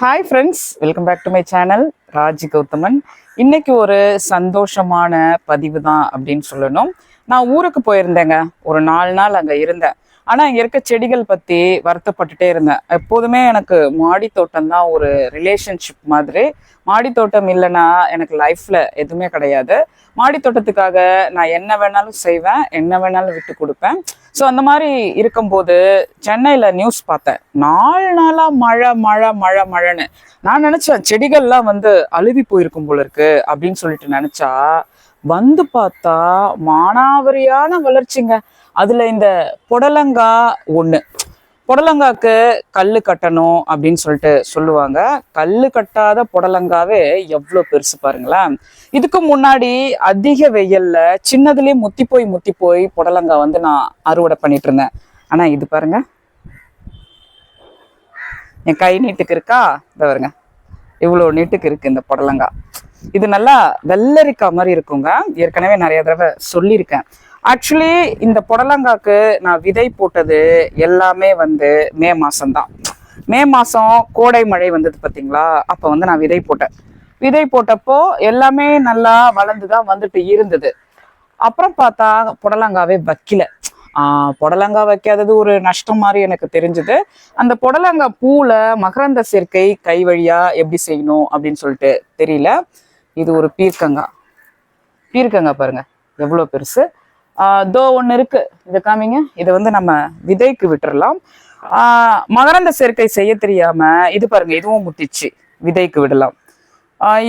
Hi friends welcome back to my channel Raji Gauthaman இன்னைக்கு ஒரு சந்தோஷமான பதிவு தான் அப்படின்னு சொல்லணும். நான் ஊருக்கு போயிருந்தேங்க. ஒரு நாலு நாள் அங்கே இருந்தேன். ஆனால் இங்கே இருக்க செடிகள் பற்றி வருத்தப்பட்டுட்டே இருந்தேன். எப்போதுமே எனக்கு மாடி தோட்டம் தான் ஒரு ரிலேஷன்ஷிப் மாதிரி. மாடி தோட்டம் இல்லைன்னா எனக்கு லைஃப்பில் எதுவுமே கிடையாது. மாடி தோட்டத்துக்காக நான் என்ன வேணாலும் செய்வேன் என்ன வேணாலும் விட்டு கொடுப்பேன். ஸோ அந்த மாதிரி இருக்கும்போது சென்னையில் நியூஸ் பார்த்தேன். நாலு நாளாக மழை மழை மழை மழைன்னு. நான் நினச்சேன் செடிகள்லாம் வந்து அழுவி போயிருக்கும் போல இருக்கு அப்படின்னு சொல்லிட்டு நினச்சா வந்து பார்த்தா மானாவரியான வளர்ச்சிங்க. அதுல இந்த புடலங்கா ஒன்று புடலங்காக்கு கல் கட்டணும் அப்படின்னு சொல்லிட்டு சொல்லுவாங்க. கல்லு கட்டாத புடலங்காவே எவ்வளோ பெருசு பாருங்களேன். இதுக்கு முன்னாடி அதிக வெயில்ல சின்னதுலேயே முத்தி போய் முத்தி போய் புடலங்கா வந்து நான் அறுவடை பண்ணிட்டு இருந்தேன். ஆனா இது பாருங்க. என் கை நீட்டுக்கு இருக்கா? இந்த பாருங்க. இவ்வளோ நீட்டுக்கு இருக்கு இந்த புடலங்காய் இது நல்லா வெள்ளரிக்காய் மாதிரி இருக்குங்க. ஏற்கனவே நிறைய தடவை சொல்லியிருக்கேன். ஆக்சுவலி இந்த புடலங்காக்கு நான் விதை போட்டது எல்லாமே வந்து மே மாசம்தான். மே மாசம் கோடை மழை வந்தது பார்த்தீங்களா அப்போ வந்து நான் விதை போட்டேன். விதை போட்டப்போ எல்லாமே நல்லா வளர்ந்து தான் வந்துட்டு இருந்தது. அப்புறம் பார்த்தா புடலங்காவே வைக்கல. புடலங்கா வைக்காதது ஒரு நஷ்டம் மாதிரி எனக்கு தெரிஞ்சது. அந்த புடலங்கா பூல மகரந்த சேர்க்கை கை வழியா எப்படி செய்யணும் அப்படின்னு சொல்லிட்டு தெரியல. இது ஒரு பீர்க்கங்கா. பீர்க்கங்காய் பாருங்க. எவ்வளோ பெருசு. தோ ஒன்று இருக்கு. இதை காமிங்க. இதை வந்து நம்ம விதைக்கு விட்டுறலாம். மகரந்த சேர்க்கை செய்ய தெரியாம இது பாருங்க இதுவும் முத்திச்சு விதைக்கு விடலாம்.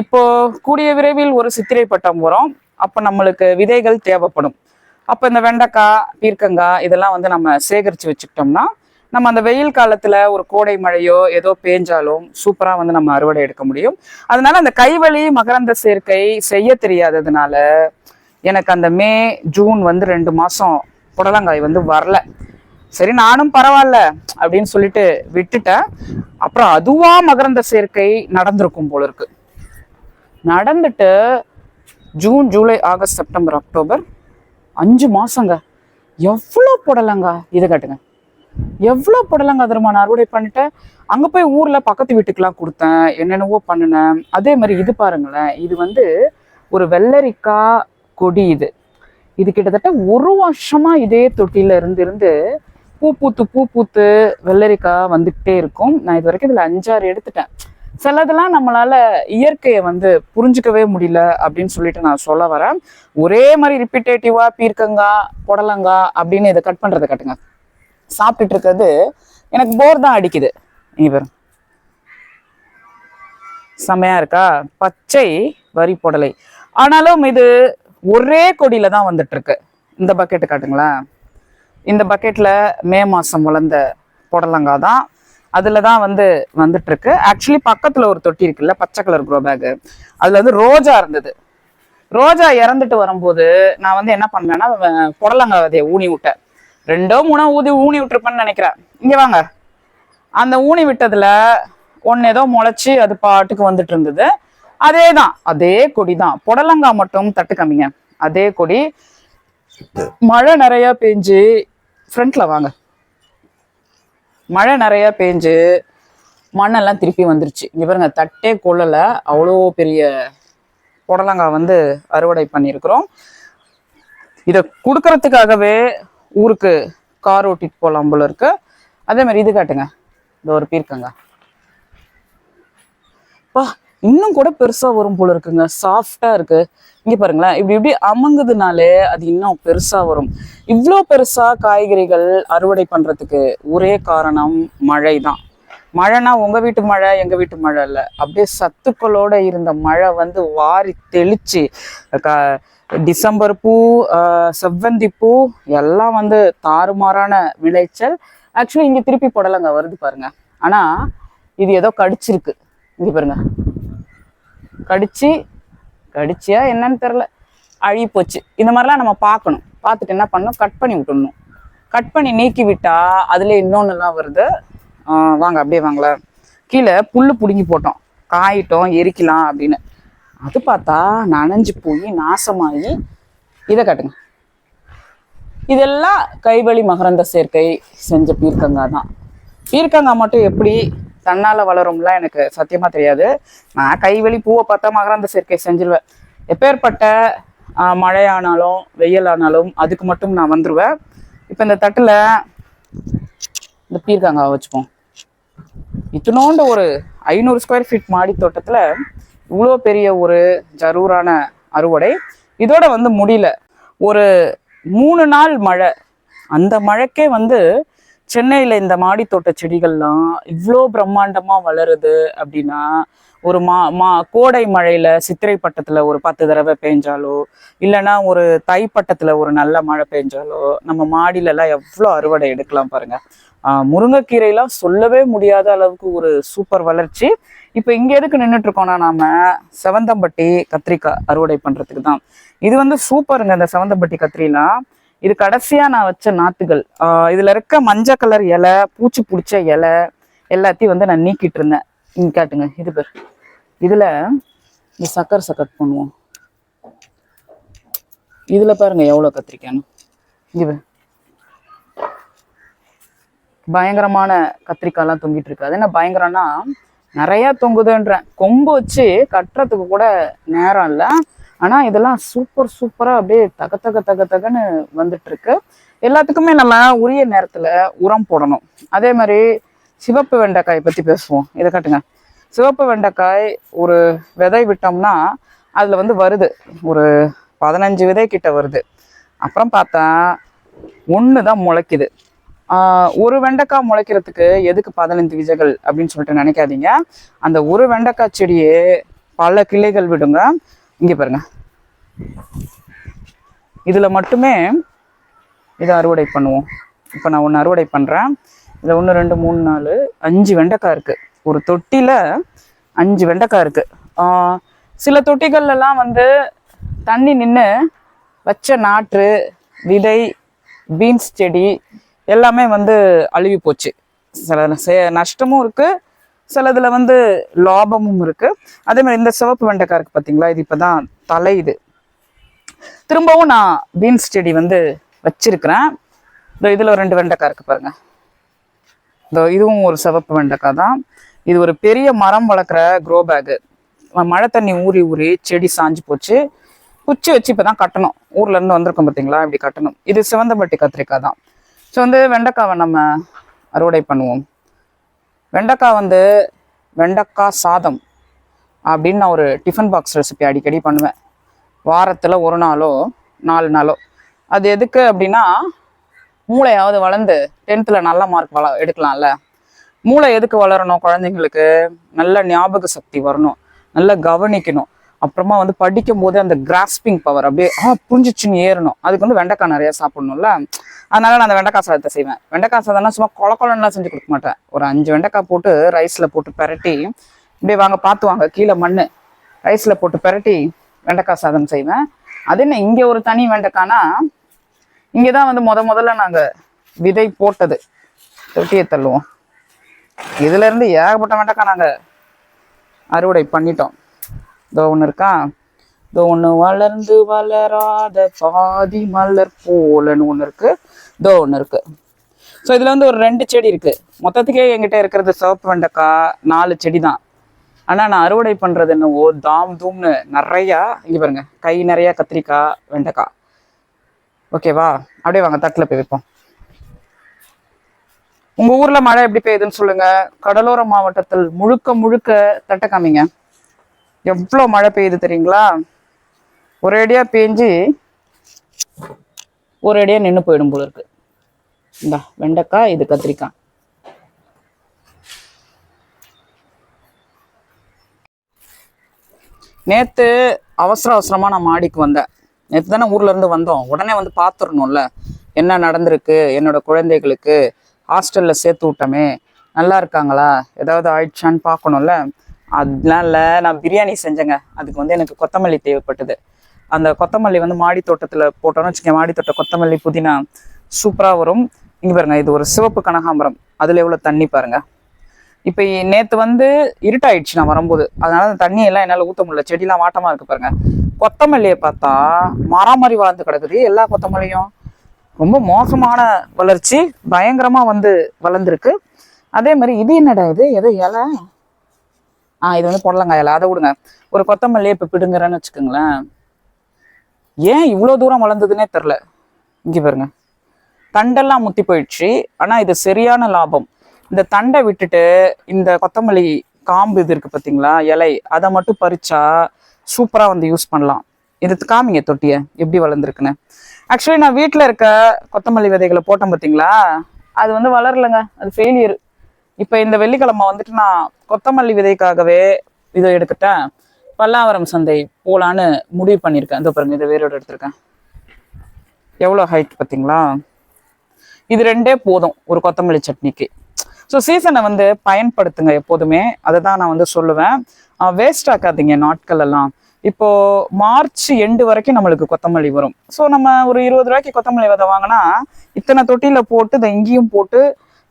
இப்போ கூடிய விரைவில் ஒரு சித்திரை பட்டம் வரும். அப்போ நம்மளுக்கு விதைகள் தேவைப்படும். அப்போ இந்த வெண்டைக்காய் பீர்க்கங்காய் இதெல்லாம் வந்து நம்ம சேகரித்து வச்சுக்கிட்டோம்னா நம்ம அந்த வெயில் காலத்தில் ஒரு கோடை மழையோ ஏதோ பேஞ்சாலும் சூப்பராக வந்து நம்ம அறுவடை எடுக்க முடியும். அதனால அந்த கைவழி மகரந்த சேர்க்கை செய்ய தெரியாததுனால எனக்கு அந்த மே ஜூன் வந்து ரெண்டு மாதம் புடலங்காய் வந்து வரல. சரி நானும் பரவாயில்ல அப்படின்னு சொல்லிட்டு விட்டுட்டேன். அப்புறம் அதுவா மகரந்த சேர்க்கை நடந்திருக்கும் போல இருக்கு. நடந்துட்டு June July August September October அஞ்சு மாசங்க. எவ்வளோ புடலங்க? இதை காட்டுங்க. எவ்வளோ புடலங்க தருமா நான் அறுவடை பண்ணிட்டேன்? அங்கே போய் ஊரில் பக்கத்து வீட்டுக்கெலாம் கொடுத்தேன். என்னென்னவோ பண்ணினேன். அதே மாதிரி இது பாருங்களேன். இது வந்து ஒரு வெள்ளரிக்காய் கொடி இது. இது கிட்டத்தட்ட ஒரு வருஷமா இதே தொட்டியில இருந்திருந்து பூ பூத்து பூ பூத்து வெள்ளரிக்காய் வந்துக்கிட்டே இருக்கும். நான் இது வரைக்கும் இதில் அஞ்சாறு எடுத்துட்டேன். சிலதெல்லாம் நம்மளால இயற்கையை வந்து புரிஞ்சுக்கவே முடியல அப்படின்னு சொல்லிட்டு நான் சொல்ல வரேன். ஒரே மாதிரி ரிப்பீட்டேட்டிவா பீர்க்கங்கா புடலங்கா அப்படின்னு இதை கட் பண்றதை கட்டுங்க. சாப்பிட்டுட்டு இருக்கிறது எனக்கு போர் தான் அடிக்குது. இங்க பாருங்க. செமையா இருக்கா? பச்சை வரி புடலை. ஆனாலும் இது ஒரே கொடியில தான் வந்துட்டு இருக்கு இந்த பக்கெட்டு காட்டுங்களேன். இந்த பக்கெட்டில் மே மாதம் வளர்ந்த புடலங்காய் தான். அதில் தான் வந்து வந்துட்டுருக்கு. ஆக்சுவலி பக்கத்தில் ஒரு தொட்டி இருக்குல்ல பச்சை கலர் க்ரோ பேக்கு அதில் வந்து ரோஜா இருந்தது. ரோஜா இறந்துட்டு வரும்போது நான் வந்து என்ன பண்ணேன்னா புடலங்கா புடலங்காய் விதையை ஊனி விட்டேன். ரெண்டோ மூணோ ஊதி ஊனி விட்டுருப்பேன்னு நினைக்கிறேன். இங்கே வாங்க. அந்த ஊனி விட்டதில் ஒன்று ஏதோ முளைச்சி அது பாட்டுக்கு வந்துட்டு இருந்தது. அதே தான் அதே கொடி தான் புடலங்காய் மட்டும் தட்டு கம்மிங்க அதே கொடி. மழை நிறைய பெஞ்சு ஃப்ரண்ட்ல வாங்க. மழை நிறைய பெஞ்சு மண்ணெல்லாம் திருப்பி வந்துருச்சு. இங்க பாருங்க தட்டே கொள்ளல. அவ்வளோ பெரிய புடலங்காய் வந்து அறுவடை பண்ணியிருக்கிறோம். இதை கொடுக்கறதுக்காகவே ஊருக்கு கார் ஓட்டிட்டு போகலாம் போல இருக்கு. அதே மாதிரி இது காட்டுங்க. இந்த ஒரு பீர்க்கங்க. பா இன்னும் கூட பெருசாக வரும் போல இருக்குங்க. சாஃப்டாக இருக்கு. இங்கே பாருங்களேன். இப்படி இப்படி அமங்குதுனாலே அது இன்னும் பெருசாக வரும். இவ்வளோ பெருசாக காய்கறிகள் அறுவடை பண்றதுக்கு ஒரே காரணம் மழை தான் மழைனா உங்க வீட்டு மழை எங்கள் வீட்டு மழை இல்லை. அப்படியே சத்துக்களோட இருந்த மழை வந்து வாரி தெளிச்சு க- டிசம்பர் பூ செவ்வந்தி பூ எல்லாம் வந்து தாறுமாறான விளைச்சல். ஆக்சுவலி இங்கே திருப்பி புடலங்க வருது பாருங்க. ஆனால் இது ஏதோ கடிச்சிருக்கு. இங்கே பாருங்க. கடிச்சு கடிச்சியா என்னன்னு தெரில அழுகி போச்சு. இந்த மாதிரிலாம் நம்ம பார்க்கணும். பார்த்துட்டு என்ன பண்ணணும்? கட் பண்ணி விட்டுடணும் கட் பண்ணி நீக்கி விட்டா அதுல இன்னொன்னுலாம் வருது. வாங்க அப்படியே வாங்களேன் கீழே புல்லு பிடுங்கி போட்டோம். காயிட்டோம் எரிக்கலாம் அப்படின்னு. அது பார்த்தா நனைஞ்சு போய் நாசமாகி இதை காட்டுங்க. இதெல்லாம் கைவழி மகரந்த சேர்க்கை செஞ்ச பீர்க்கங்காய் தான் பீர்க்கங்காய் மட்டும் எப்படி தன்னால் வளரும்லாம் எனக்கு சத்தியமா தெரியாது. நான் கைவெளி பூவை பார்த்தா மகரந்த சேர்க்கை செஞ்சிருவேன். எப்பேற்பட்ட மழையானாலும் வெயில் ஆனாலும் அதுக்கு மட்டும் நான் வந்துருவேன். இப்போ இந்த தட்டில் இந்த பீர்க்காங்காய் வச்சுப்போம். இத்தினோண்ட ஒரு ஐநூறு ஸ்கொயர் ஃபீட் மாடி தோட்டத்தில் இவ்வளோ பெரிய ஒரு ஜரூரான அறுவடை. இதோட வந்து முடியல. ஒரு மூணு நாள் மழை. அந்த மழைக்கே வந்து சென்னையில் இந்த மாடி தோட்ட செடிகள்லாம் இவ்வளோ பிரம்மாண்டமா வளருது அப்படின்னா ஒரு மா மா கோடை மழையில சித்திரை பட்டத்தில் ஒரு பத்து தடவை பெஞ்சாலோ இல்லைன்னா ஒரு தை ஒரு நல்ல மழை பெஞ்சாலோ நம்ம மாடியிலலாம் எவ்வளோ அறுவடை எடுக்கலாம் பாருங்க. ஆஹ் சொல்லவே முடியாத அளவுக்கு ஒரு சூப்பர் வளர்ச்சி. இப்போ இங்கே எதுக்கு நின்றுட்டுருக்கோம்னா இருக்கோம்னா நாம செவந்தம்பட்டி கத்திரிக்காய் அறுவடை பண்றதுக்கு தான். இது வந்து சூப்பருங்க இந்த செவந்தம்பட்டி கத்திரிலாம். இது கடைசியா நான் வச்ச நாத்துகள். ஆஹ் இதுல இருக்க மஞ்சள் கலர் இலை பூச்சி பிடிச்ச இலை எல்லாத்தையும் வந்து நான் நீக்கிட்டு இருந்தேன். இங்க காட்டுங்க இது பேர். இதுல இந்த சக்கர் சக்கட் பண்ணுவோம். இதுல பாருங்க எவ்வளவு கத்திரிக்காய்னு இது பயங்கரமான கத்திரிக்காய்லாம் தொங்கிட்டு இருக்கு. அது என்ன பயங்கரம்னா நிறைய தொங்குதுன்றேன். கொம்பு வச்சு கட்டுறதுக்கு கூட நேரம் இல்லை. ஆனா இதெல்லாம் சூப்பர் சூப்பரா அப்படியே தக தக தக தகன்னு வந்துட்டு இருக்கு எல்லாத்துக்குமே நம்ம உரிய நேரத்துல உரம் போடணும். அதே மாதிரி சிவப்பு வெண்டைக்காய் பத்தி பேசுவோம். இதை காட்டுங்க. சிவப்பு வெண்டைக்காய் ஒரு விதை விட்டோம்னா அதுல வந்து வருது. ஒரு பதினஞ்சு விதை கிட்ட வருது. அப்புறம் பார்த்தா ஒன்று தான் முளைக்குது. ஆஹ் ஒரு வெண்டைக்காய் முளைக்கிறதுக்கு எதுக்கு பதினைந்து விதைகள் அப்படின்னு சொல்லிட்டு நினைக்காதீங்க. அந்த ஒரு வெண்டைக்காய் செடியே பல கிளைகள் விடுங்க. இங்கே பாருங்க. இதில் மட்டுமே இதை அறுவடை பண்ணுவோம். இப்போ நான் ஒன்று அறுவடை பண்ணுறேன் இதில் ஒன்று ரெண்டு மூணு நாலு அஞ்சு வெண்டைக்காய் இருக்குது ஒரு தொட்டியில் அஞ்சு வெண்டைக்காய் இருக்குது சில தொட்டிகள்லாம் வந்து தண்ணி நின்று வச்ச நாற்று விதை பீன்ஸ் செடி எல்லாமே வந்து அழுகி போச்சு. சில சே- நஷ்டமும் இருக்குது சிலதுல வந்து லாபமும் இருக்கு. அதே மாதிரி இந்த சிவப்பு வெண்டைக்காய் இருக்கு பார்த்தீங்களா இது இப்பதான் தலை இது. திரும்பவும் நான் பீன்ஸ் செடி வந்து வச்சிருக்கிறேன். இந்த இதில் ரெண்டு வெண்டைக்காய் இருக்கு பாருங்க. இந்த இதுவும் ஒரு சிவப்பு வெண்டைக்காய் தான். இது ஒரு பெரிய மரம் வளர்க்குற க்ரோ பேகு மழை தண்ணி ஊறி ஊறி செடி சாஞ்சு போச்சு. குச்சி வச்சு இப்போ தான் கட்டணும் ஊர்லேருந்து வந்திருக்கோம் பார்த்தீங்களா இப்படி கட்டணும். இது சிவந்தம்பட்டி கத்திரிக்காய் தான். ஸோ வந்து வெண்டைக்காவை நம்ம அறுவடை பண்ணுவோம். வெண்டைக்காய் வந்து வெண்டைக்காய் சாதம் அப்படின்னு நான் ஒரு டிஃபன் பாக்ஸ் ரெசிபி அடிக்கடி பண்ணுவேன். வாரத்தில் ஒரு நாளோ நாலு நாளோ. அது எதுக்கு அப்படின்னா மூளையாவது வளர்ந்து டென்த்தில் நல்ல மார்க் வள எடுக்கலாம்ல. மூளை எதுக்கு வளரணும் குழந்தைங்களுக்கு? நல்ல ஞாபக சக்தி வரணும். நல்லா கவனிக்கணும். அப்புறமா வந்து படிக்கும் போது அந்த கிராஸ்பிங் பவர் அப்படியே ஆ புரிஞ்சிச்சுன்னு ஏறணும். அதுக்கு வந்து வெண்டைக்காய் நிறைய சாப்பிடணும்ல. அதனால நான் அந்த வெண்டைக்காய் சாதத்தை செய்வேன். வெண்டைக்காய் சாதம்னா சும்மா கொல கொலன்னுலாம் செஞ்சு கொடுக்க மாட்டேன். ஒரு அஞ்சு வெண்டைக்காய் போட்டு ரைஸ்ல போட்டு பெரட்டி இப்படியே வாங்க பார்த்து வாங்க கீழே மண் ரைஸ்ல போட்டு பெரட்டி வெண்டைக்காய் சாதம் செய்வேன். அது என்ன இங்கே ஒரு தனி வெண்டைக்காய்னா இங்கே தான் வந்து முத முதல்ல நாங்கள் விதை போட்டது. தொட்டியை தள்ளுவோம். இதுலேருந்து ஏகப்பட்ட வெண்டைக்காய் நாங்கள் அறுவடை பண்ணிட்டோம். இதோ ஒன்று இருக்கா? இதோ ஒன்று வளர்ந்து வளராத பாதி மலர் போலன்னு ஒன்று இருக்கு. இதோ ஒன்று இருக்கு. ஸோ இதில் வந்து ஒரு ரெண்டு செடி இருக்கு. மொத்தத்துக்கே என்கிட்ட இருக்கிறது சிவப்பு வெண்டைக்காய் நாலு செடி தான் ஆனால் நான் அறுவடை பண்ணுறது என்னவோ தாம் தூம்னு நிறையா இங்கே பாருங்க கை நிறையா கத்திரிக்காய் வெண்டைக்காய். ஓகேவா அப்படியே வாங்க தட்டில் போய் வைப்போம். உங்கள் ஊரில் மழை எப்படி பெய்யுதுன்னு சொல்லுங்கள் கடலோர மாவட்டத்தில் முழுக்க முழுக்க தட்டை காமிங்க. எவ்வளோ மழை பெய்யுது தெரியுங்களா? ஒரேடியாக பேஞ்சு ஒரேடியாக நின்று போயிடும் போல இருக்கு. இந்தா வெண்டைக்காய் இது கத்திரிக்காய். நேத்து அவசர அவசரமா நான் மாடிக்கு வந்தேன். நேத்து தானே ஊர்ல இருந்து வந்தோம். உடனே வந்து பார்த்துடணும்ல என்ன நடந்திருக்கு? என்னோட குழந்தைகளுக்கு ஹாஸ்டல்ல சேர்த்து விட்டோமே. நல்லா இருக்காங்களா? ஏதாவது ஆயிடுச்சான்னு பார்க்கணும்ல. அதெல்லாம் இல்லை நான் பிரியாணி செஞ்சேங்க. அதுக்கு வந்து எனக்கு கொத்தமல்லி தேவைப்பட்டது. அந்த கொத்தமல்லி வந்து மாடி தோட்டத்தில் போட்டோம்னு வச்சுக்கோங்க. மாடி தோட்ட கொத்தமல்லி புதினா சூப்பராக வரும். இங்கே பாருங்க இது ஒரு சிவப்பு கனகாம்பரம். அதில் எவ்வளோ தண்ணி பாருங்க. இப்போ நேற்று வந்து இருட்டாயிடுச்சு நான் வரும்போது. அதனால அந்த தண்ணியெல்லாம் என்னால் ஊற்ற முடியல. செடிலாம் வாட்டமாக இருக்கு பாருங்க. கொத்தமல்லியை பார்த்தா மரம் மாதிரி வளர்ந்து கிடக்குது. எல்லா கொத்தமல்லியும் ரொம்ப மோசமான வளர்ச்சி. பயங்கரமாக வந்து வளர்ந்துருக்கு. அதே மாதிரி இது என்னடா இது? எதோ இலை? ஆ இது வந்து புடலங்காய் அதை விடுங்க. ஒரு கொத்தமல்லியை இப்போ பிடுங்குறேன்னு வச்சுக்கோங்களேன். ஏன் இவ்வளோ தூரம் வளர்ந்ததுன்னே தெரில இங்கே பாருங்க. தண்டெல்லாம் முத்தி போயிடுச்சு. ஆனால் இது சரியான லாபம். இந்த தண்டை விட்டுட்டு இந்த கொத்தமல்லி காம்பு இது இருக்குது பார்த்தீங்களா இலை. அதை மட்டும் பறிச்சா சூப்பராக வந்து யூஸ் பண்ணலாம். இது காமிங்க தொட்டியை. எப்படி வளர்ந்துருக்குன்னு. ஆக்சுவலி நான் வீட்டில் இருக்க கொத்தமல்லி விதைகளை போட்டேன் பார்த்தீங்களா அது வந்து வளரலைங்க. அது ஃபெயிலியர் இப்போ இந்த வெள்ளிக்கிழமை வந்துட்டு நான் கொத்தமல்லி விதைக்காகவே இதை எடுத்துட்டேன் பல்லாவரம் சந்தை போகலான்னு முடிவு பண்ணியிருக்கேன். இந்த பாருங்க இதை வேரோடு எடுத்திருக்கேன். எவ்வளோ ஹைட் பார்த்தீங்களா? இது ரெண்டே போதும் ஒரு கொத்தமல்லி சட்னிக்கு. ஸோ சீசனை வந்து பயன்படுத்துங்க எப்போதுமே. அதை தான் நான் வந்து சொல்லுவேன். வேஸ்ட் ஆக்காதீங்க நாட்கள் எல்லாம். இப்போ மார்ச் எண்டு வரைக்கும் நம்மளுக்கு கொத்தமல்லி வரும். ஸோ நம்ம ஒரு இருபது ரூபாய்க்கு கொத்தமல்லி விதை வாங்கினா இத்தனை தொட்டியில் போட்டு இதை இங்கேயும் போட்டு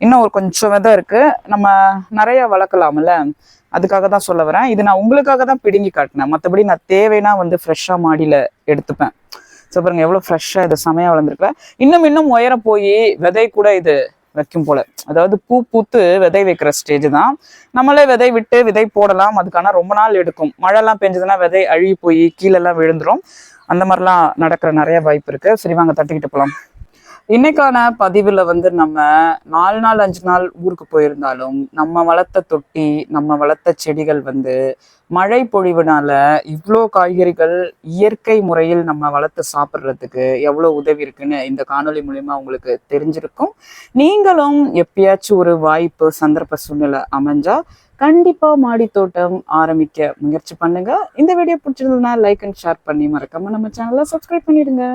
இன்னும் ஒரு கொஞ்சம் விதை இருக்கு. நம்ம நிறைய வளர்க்கலாம்ல. அதுக்காக தான் சொல்ல வரேன். இது நான் உங்களுக்காக தான் பிடுங்கி காட்டினேன். மற்றபடி நான் தேவைன்னா வந்து ஃப்ரெஷ்ஷாக மாடியில் எடுத்துப்பேன். ஸோ பாருங்க எவ்வளோ ஃப்ரெஷ்ஷாக இது செமையாக வளர்ந்துருக்கு இன்னும் இன்னும் உயர போய் விதை கூட இது வைக்கும் போல. அதாவது பூ பூத்து விதை வைக்கிற ஸ்டேஜ் தான். நம்மளே விதை விட்டு விதை போடலாம். அதுக்கான ரொம்ப நாள் எடுக்கும். மழைலாம் பெஞ்சதுன்னா விதை அழுகி போய் கீழெல்லாம் விழுந்துரும். அந்த மாதிரிலாம் நடக்கிற நிறைய வாய்ப்பு இருக்கு. சரி வாங்க தட்டிக்கிட்டு போகலாம் இன்னைக்கான பதிவில் வந்து நம்ம நாலு நாள் அஞ்சு நாள் ஊருக்கு போயிருந்தாலும் நம்ம வளர்த்த தொட்டி நம்ம வளர்த்த செடிகள் வந்து மழை பொழிவுனால இவ்வளோ காய்கறிகள் இயற்கை முறையில் நம்ம வளர்த்து சாப்பிட்றதுக்கு எவ்வளோ உதவி இருக்குன்னு இந்த காணொளி மூலயமா உங்களுக்கு தெரிஞ்சிருக்கும். நீங்களும் எப்பயாச்சும் ஒரு வாய்ப்பு சந்தர்ப்ப சூழ்நிலை அமைஞ்சா கண்டிப்பாக மாடி தோட்டம் ஆரம்பிக்க முயற்சி பண்ணுங்க. இந்த வீடியோ பிடிச்சிருந்ததுன்னா லைக் அண்ட் ஷேர் பண்ணி மறக்காம நம்ம சேனலை சப்ஸ்கிரைப் பண்ணிடுங்க.